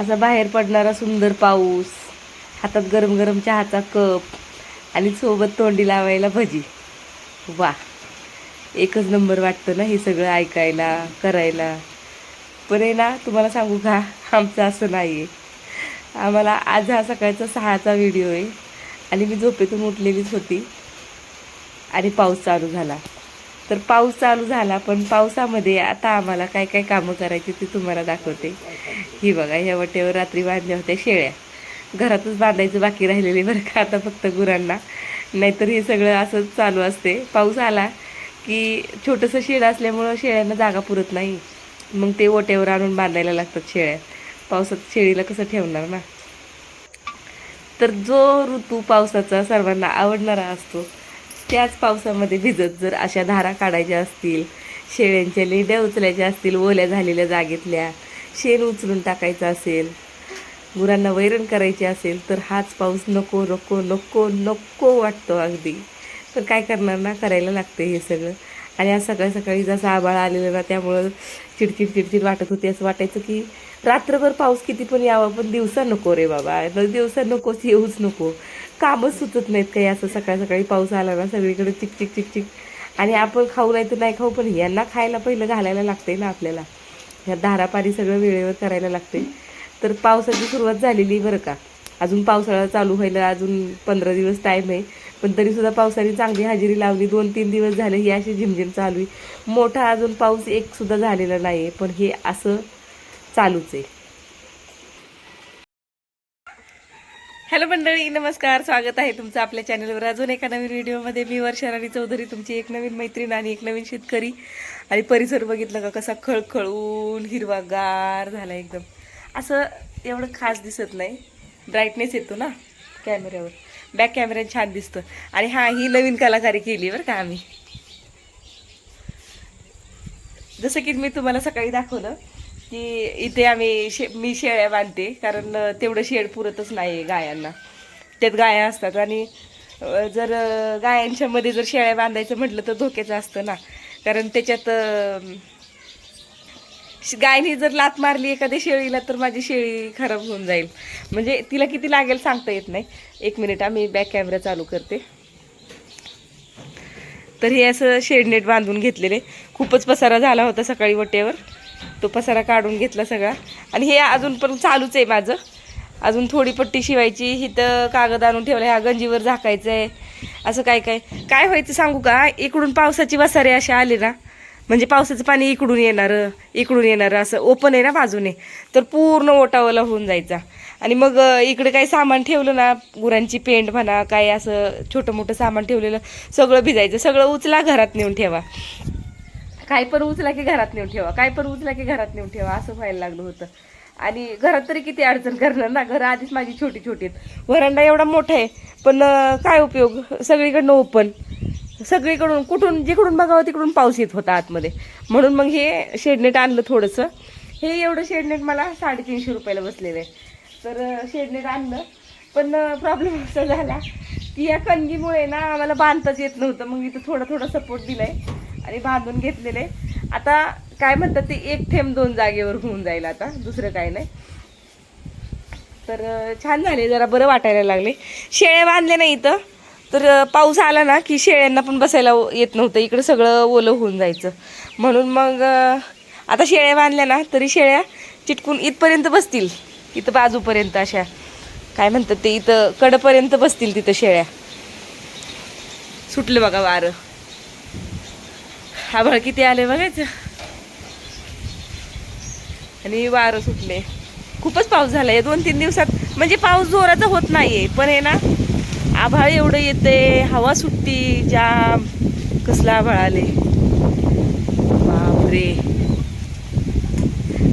असा बाहेर पडणारा सुंदर पाऊस हातात गरम गरम चहाचा कप आणि सोबत तोंडी लावायला भजी. वा एकच नंबर वाटतं ना हे सगळं ऐकायला करायला. पण आहे ना तुम्हाला सांगू का आमचं असं नाही आहे आम्हाला आज हा सकाळचा सहाचा व्हिडिओ आहे आणि मी झोपेतून उठलेलीच होती आणि पाऊस चालू झाला. तर पाऊस चालू झाला पण पावसामध्ये आता आम्हाला काय काय कामं करायची ती तुम्हाला दाखवते. ही बघा ह्या वटेवर रात्री बांधल्या होत्या शेळ्या. घरातच बांधायचं बाकी राहिलेले बरं का आता फक्त गुरांना. नाहीतर हे सगळं असंच चालू असते. पाऊस आला की छोटंसं शेड असल्यामुळं शेळ्यांना जागा पुरत नाही. मग ते ओट्यावर आणून बांधायला लागतात शेळ्या. पावसात शेळीला कसं ठेवणार ना? तर जो ऋतू पावसाचा सर्वांना आवडणारा असतो त्याच पावसामध्ये भिजत जर अशा धारा काढायच्या असतील शेळ्यांच्या लेंड्या उचलायच्या असतील ओल्या झालेल्या जागेतल्या शेण उचलून टाकायचं असेल गुरांना वैरण करायचे असेल तर हाच पाऊस नको नको नको नको वाटतो अगदी. पण काय करणार ना करायला लागते हे सगळं. आणि आज सकाळी सकाळी जसं आबाळ आलेलं ना त्यामुळं चिडचिड चिडचिड वाटत होती. असं वाटायचं की रात्रभर पाऊस किती पण यावा पण दिवसा नको रे बाबा. दिवसा नकोच येऊच नको. कामच सुचत नाहीत काही असं सकाळ सकाळी पाऊस आला ना सगळीकडे चिक चिक चिक चिक. आणि आपण खाऊ नाही तर नाही खाऊ पण यांना खायला पहिलं घालायला लागते ना आपल्याला. ह्या धारापारी सगळं वेळेवर करायला लागते तर पावसाची सुरुवात झालेली बरं का. अजून पावसाळा चालू व्हायला अजून पंधरा दिवस टाईम आहे. पण तरीसुद्धा पावसाने चांगली हजेरी लावली. दोन तीन दिवस झाले ही अशी झिमझिम चालू आहे. मोठा अजून पाऊस एकसुद्धा झालेला नाही आहे पण हे असं चालूच आहे. हॅलो मंडळी नमस्कार. स्वागत आहे तुमचं आपल्या चॅनलवर अजून एका नवीन व्हिडिओमध्ये मी वर्षा राणी चौधरी तुमची एक नवीन मैत्रीण आणि एक नवीन शेतकरी. आणि परिसर बघितलं का कसा खळखळून हिरवागार झाला एकदम. असं एवढं खास दिसत नाही. ब्राईटनेस येतो ना कॅमेऱ्यावर बॅक कॅमेऱ्यात छान दिसतं. आणि हा ही नवीन कलाकारी केली बरं का आम्ही. जसं की मी तुम्हाला सकाळी दाखवलं की इथे आम्ही शे मी शेळ्या बांधते कारण तेवढं शेड पुरतच नाही गायांना. त्यात गाया असतात आणि जर गायांच्या मध्ये जर शेळ्या बांधायचं म्हटलं तर धोक्याचं असतं ना. कारण त्याच्यात गायने जर लात मारली एखाद्या शेळीला तर माझी शेळी खराब होऊन जाईल. म्हणजे तिला किती लागेल सांगता येत नाही. एक मिनिट आम्ही बॅक कॅमेरा चालू करते. तर हे असं शेडनेट बांधून घेतलेले. खूपच पसारा झाला होता सकाळी वट्यावर. तो पसारा काढून घेतला सगळा. आणि हे अजून पण चालूच आहे माझं. अजून थोडी पट्टी शिवायची इथं कागद आणून ठेवलं ह्या गंजीवर झाकायचं आहे असं काय काय. काय व्हायचं सांगू का? इकडून पावसाची वसारे असे आले ना म्हणजे पावसाचं पाणी इकडून येणारं इकडून येणारं असं ओपन आहे ना बाजूने तर पूर्ण ओटावला होऊन जायचा. आणि मग इकडे काही सामान ठेवलं ना गुरांची पेंड म्हणा काय असं छोटं मोठं सामान ठेवलेलं सगळं भिजायचं. सगळं उचला घरात नेऊन ठेवा. काय पण उचला की घरात नेऊन ठेवा काय पण उचला की घरात नेऊन ठेवा असं व्हायला लागलं होतं. आणि घरात तरी किती अडचण करणार ना घरं आधीच माझी छोटी छोटी आहेत. वरांडा एवढा मोठा आहे पण काय उपयोग? सगळीकडनं ओपन सगळीकडून कुठून जिकडून बघावं तिकडून पाऊस येत होता आतमध्ये. म्हणून मग हे शेडनेट आणलं थोडंसं. हे एवढं शेडनेट मला साडेतीनशे रुपयाला बसलेलं आहे. तर शेडनेट आणलं. पण प्रॉब्लेम असा झाला की या कणगीमुळे ना आम्हाला बांधताच येत नव्हतं. मग इथं थोडा थोडा सपोर्ट दिला आहे आणि बांधून घेतलेले. आता काय म्हणतात ते एक थेंब दोन जागेवर होऊन जाईल आता दुसरं काय नाही. तर छान झाले जरा बरं वाटायला लागले. शेळ्या बांधल्या नाही इथं. तर पाऊस आला ना की शेळ्यांना पण बसायला येत नव्हतं. इकडं सगळं ओलं होऊन जायचं. म्हणून मग आता शेळ्या बांधल्या ना तरी शेळ्या चिटकून इथपर्यंत बसतील. इथं बाजूपर्यंत अशा. काय म्हणतात ते इथं कडपर्यंत बसतील तिथं शेळ्या. सुटलं बघा वारं. आभाळ किती आले बघायचं? आणि वारं सुटले. खूपच पाऊस झालाय दोन तीन दिवसात म्हणजे पाऊस जोराचा होत नाहीये. पण हे ना आभाळ एवढं येते हवा सुटती जाम. कसला आभाळ आले. बापरे.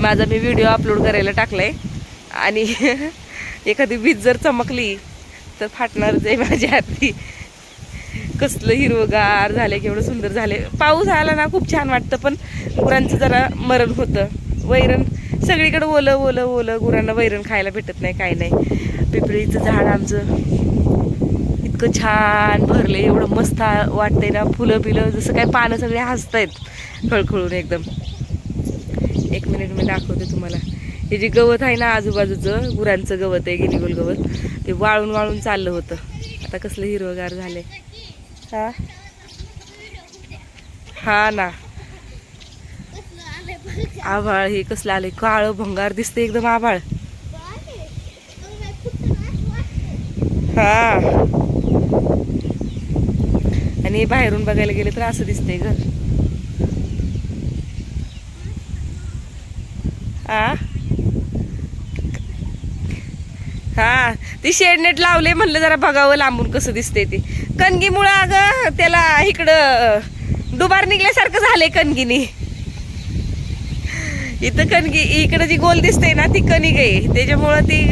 माझा मी व्हिडिओ अपलोड करायला टाकलाय. आणि एखादी वीज जर चमकली तर फाटणारच आहे माझ्या हाती. कसलं हिरवगार झाले केवढं सुंदर झाले पाऊस आला ना खूप छान वाटतं पण गुरांचं जरा मरण होतं. वैरण सगळीकडे ओलं ओलं ओलं गुरांना वैरण खायला भेटत नाही काय नाही. पिपळीचं झाड आमचं इतकं छान भरले एवढं मस्त वाटतंय ना फुलं पिलं जसं काय पानं सगळे आहेत खळखळून एकदम. एक मिनिट मी दाखवते तुम्हाला. हे जे गवत आहे ना आजूबाजूचं गुरांचं गवत आहे गिनीगोल गवत ते वाळून वाळून चाललं होतं. आता कसलं हिरवगार झालंय. हा. हा ना. आभाळ हे कसलं आले काळं भंगार दिसते एकदम आभाळ. हा. आणि बाहेरून बघायला गेले तर असं दिसतंय घर हा हा. ती शेडनेट लावले म्हणलं जरा बघावं लांबून कसं दिसते ते. कणगीमुळं अगं त्याला इकडं दुबार निघल्यासारखं झालंय कणगीनी. इथं कणगी इकडं जी गोल दिसते ना ती कणिक आहे. त्याच्यामुळं ती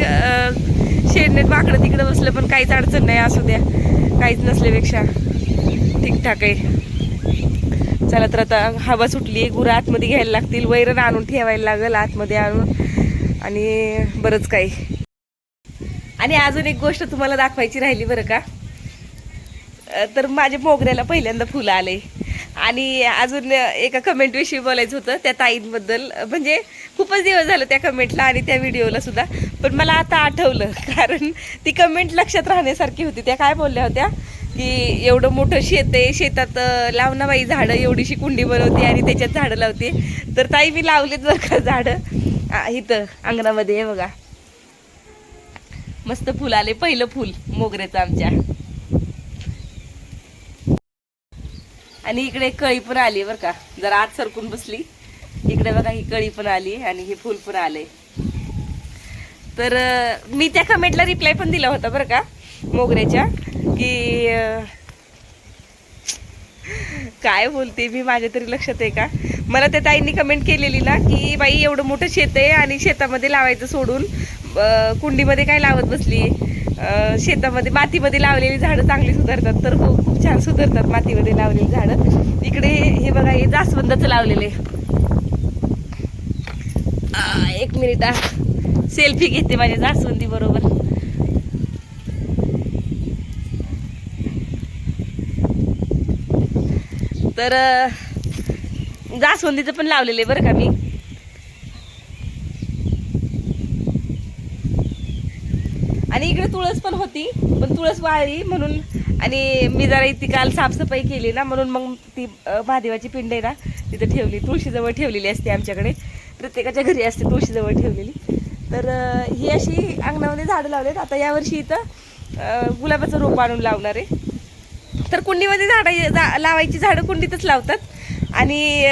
शेडनेत बाकडं तिकडं बसलं पण काहीच अडचण नाही असू द्या. काहीच नसल्यापेक्षा ठीकठाक आहे. चला तर आता हवा सुटली गुरं आतमध्ये घ्यायला लागतील. वैरण आणून ठेवायला लागेल आतमध्ये आणून. आणि बरंच काही. आणि अजून एक गोष्ट तुम्हाला दाखवायची राहिली बरं का? तर माझ्या मोगऱ्याला पहिल्यांदा फुलं आले. आणि अजून एका कमेंटविषयी बोलायचं होतं त्या ताईंबद्दल. म्हणजे खूपच दिवस झालं त्या कमेंटला आणि त्या व्हिडिओला सुद्धा. पण मला आता आठवलं कारण ती कमेंट लक्षात राहण्यासारखी होती. त्या काय बोलल्या होत्या? की एवढं मोठं शेत आहे शेतात अ, बाई झाडं एवढीशी कुंडी बनवते आणि त्याच्यात झाडं लावते. तर ताई मी लावलेत बरं का झाडं? इथं अंगणामध्ये बघा. मस्त फुल आले पहिलं फुल मोगऱ्याचं आमच्या. आणि इकडे कळी पण आली बरं का. जरा आत सरकून बसली. इकडे बघा ही कळी पण आली आणि हे फुल पण आले. तर मी त्या कमेंटला रिप्लाय पण दिला होता बरं का मोगऱ्याच्या की काय बोलते मी माझ्या तरी लक्षात आहे का? मला त्या ताईंनी कमेंट केलेली ना की बाई एवढं मोठं शेत आहे आणि शेतामध्ये लावायचं सोडून कुंडीमध्ये काय लावत बसली? शेतामध्ये मातीमध्ये लावलेली झाडं चांगली सुधारतात. तर खूप छान सुधारतात मातीमध्ये लावलेली झाडं. इकडे हे बघा हे जास्वंदाचं लावलेले. एक मिनिट सेल्फी घेते माझ्या जास्वंदी बरोबर. तर जास्वंदीचं पण लावलेलं आहे बरं का मी. आणि इकडे तुळस पण होती पण तुळस वाळली म्हणून. आणि मी जरा इथे काल साफसफाई केली ना म्हणून मग ती महादेवाची पिंड आहे ना तिथं ठेवली. तुळशीजवळ ठेवलेली असते आमच्याकडे. प्रत्येकाच्या घरी असते तुळशीजवळ ठेवलेली. तर ही अशी अंगणामध्ये झाडं लावलेत. आता यावर्षी इथं गुलाबाचं रोप आणून लावणार आहे. तर कुंडीमध्ये झाडं जा- लावायची झाडं कुंडीतच लावतात. आणि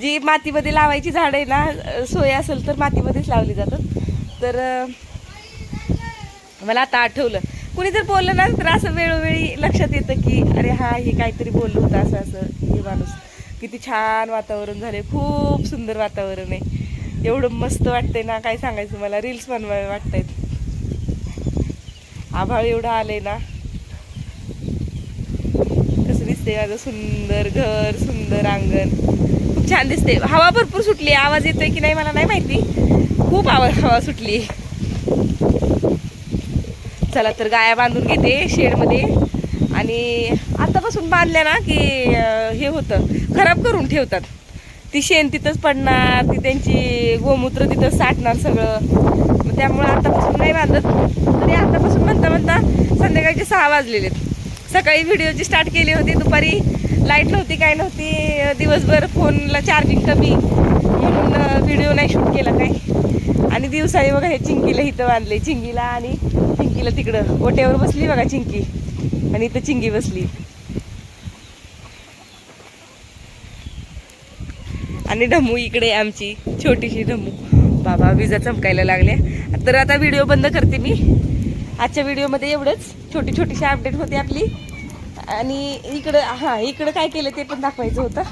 जी मातीमध्ये लावायची झाडं आहे ना सोय असेल तर मातीमध्येच लावली जातात. तर मला आता आठवलं. कुणी जर बोललं ना तर असं वेळोवेळी लक्षात येतं की अरे हा हे काहीतरी बोललं होतं असं असं. हे माणूस किती छान वातावरण झाले खूप सुंदर वातावरण आहे. एवढं मस्त वाटतंय ना काय सांगायचं मला. रील्स बनवायला वाटतायत. आभाळ एवढं आलंय ना. कसं दिसते माझं. सुंदर घर सुंदर अंगण. खूप छान दिसते हवा भरपूर सुटली. आवाज येतोय की नाही मला नाही माहिती. खूप आवाज हवा सुटली. चला तर गाया बांधून घेते शेडमध्ये. आणि आतापासून बांधल्या ना की हे होतं खराब करून ठेवतात. ती शेण तिथंच पडणार ती त्यांची गोमूत्र तिथंच साठणार सगळं. मग त्यामुळं आतापासून नाही बांधत. तरी आतापासून म्हणता म्हणता संध्याकाळचे सहा वाजलेले सकाळी व्हिडिओची स्टार्ट केली होती दुपारी लाइट नव्हती काय नव्हती दिवसभर फोनला चार्जिंग कमी. म्हणून व्हिडिओ नाही शूट दिवसाने बघा हे चिंकीला इथं बांधले चिंगीला आणि चिंकीला तिकडं. ओट्यावर बसली बघा चिंकी. आणि इथं चिंगी बसली. आणि ढमू इकडे आमची. छोटीशी ढमू. बाबा विजा चमकायला लागल्या. तर आता व्हिडिओ बंद करते मी. आजच्या व्हिडिओमध्ये एवढंच. छोटी छोटीशी अपडेट होते आपली. आणि इकडं हां इकडं काय केलं ते पण दाखवायचं होतं.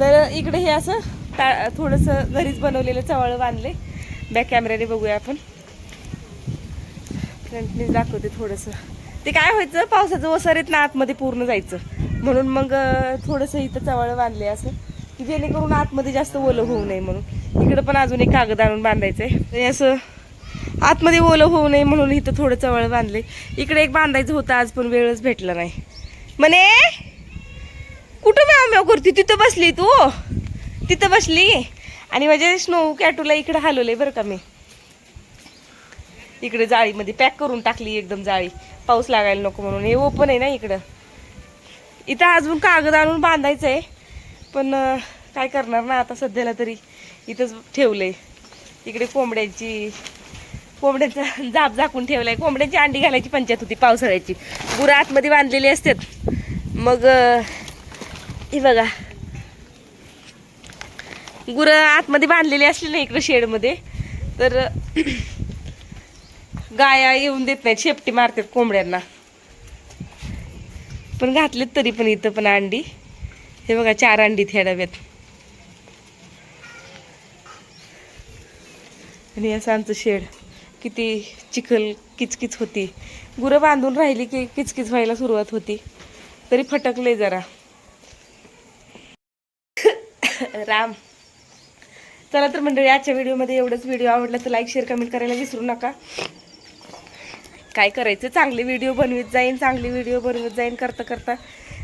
तर इकडे हे असं ता थोडंसं घरीच बनवलेलं चवळ बांधले बॅक कॅमेऱ्याने बघूया आपण. फ्रंटनेच दाखवते थोडंसं. ते काय व्हायचं? पावसाचं ओसरीत ना आतमध्ये पूर्ण जायचं. म्हणून मग थोडंसं इथं चवळ बांधले असं की जेणेकरून आतमध्ये जास्त ओलं होऊ नये म्हणून. इकडं पण अजून एक कागद आणून बांधायचं आहे असं आतमध्ये ओलं होऊ नये म्हणून इथं थोडं चवळ बांधले इकडे एक बांधायचं होतं आज पण वेळच भेटला नाही. म्हणे कुठं म्याव म्याव करते? तिथं बसली तू? तिथं बसली? आणि माझ्या स्नो कॅटूला इकडे हलवलंय बरं का मी. इकडे जाळीमध्ये पॅक करून टाकली एकदम जाळी. पाऊस लागायला नको म्हणून. हे ओपन आहे ना इकडं. इथं अजून कागद आणून बांधायचं आहे पण काय करणार ना आता सध्याला तरी. इथंच ठेवलंय. इकडे कोंबड्यांची कोंबड्यांचा जाप झाकून ठेवलाय. कोंबड्यांची अंडी घालायची पंचायत होती पावसाळ्याची. गुरं आतमध्ये बांधलेली असतात. मग हे बघा. गुरं आतमध्ये बांधलेली असली ना इकडं शेडमध्ये तर गाया येऊन देत नाहीत शेपटी मारतात कोंबड्यांना. पण घातलेत तरी पण इथं पण अंडी. हे बघा चार अंडी थेडाव्यात डब्यात. आणि असं आमचं शेड. किती चिखल किचकिच होती. गुरं बांधून राहिली की किचकिच व्हायला सुरुवात होती. तरी फटकले जरा. राम. चला तर मंडळी आजच्या व्हिडिओमध्ये एवढंच. व्हिडिओ आवडला तर लाईक शेअर कमेंट करायला विसरू नका. काय करायचं? चांगले व्हिडिओ बनवीत जाईन चांगले व्हिडिओ बनवत जाईन करता करता.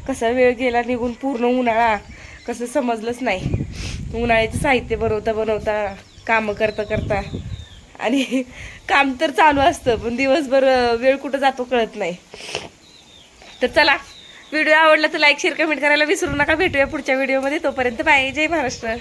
कसा वेळ गेला निघून पूर्ण उन्हाळा. कसं समजलंच नाही. उन्हाळ्याचं साहित्य बनवता बनवता कामं करता करता. आणि काम तर चालू असतं पण दिवसभर वेळ कुठं जातो कळत नाही. तर चला व्हिडिओ आवडला तर लाईक शेअर कमेंट करायला विसरू नका. भेटूया पुढच्या व्हिडिओमध्ये. तोपर्यंत बाय. जय महाराष्ट्र.